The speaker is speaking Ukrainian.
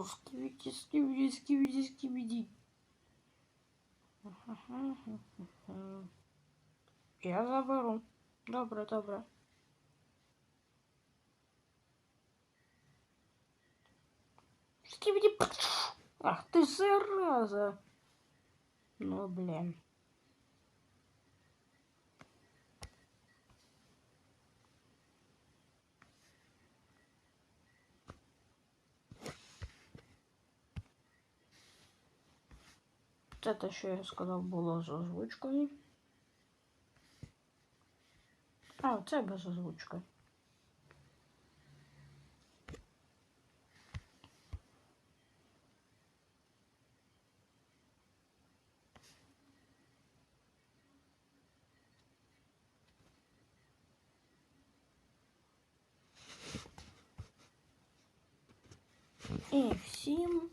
заберу. Скибіді, скибіді, скибіді, скибіді. Я заберу. Добре, добре. Скибіді. Ах ти зараза. Ну, блін. Це те, що я сказав, було з озвучкою. А, це без озвучки. І всім.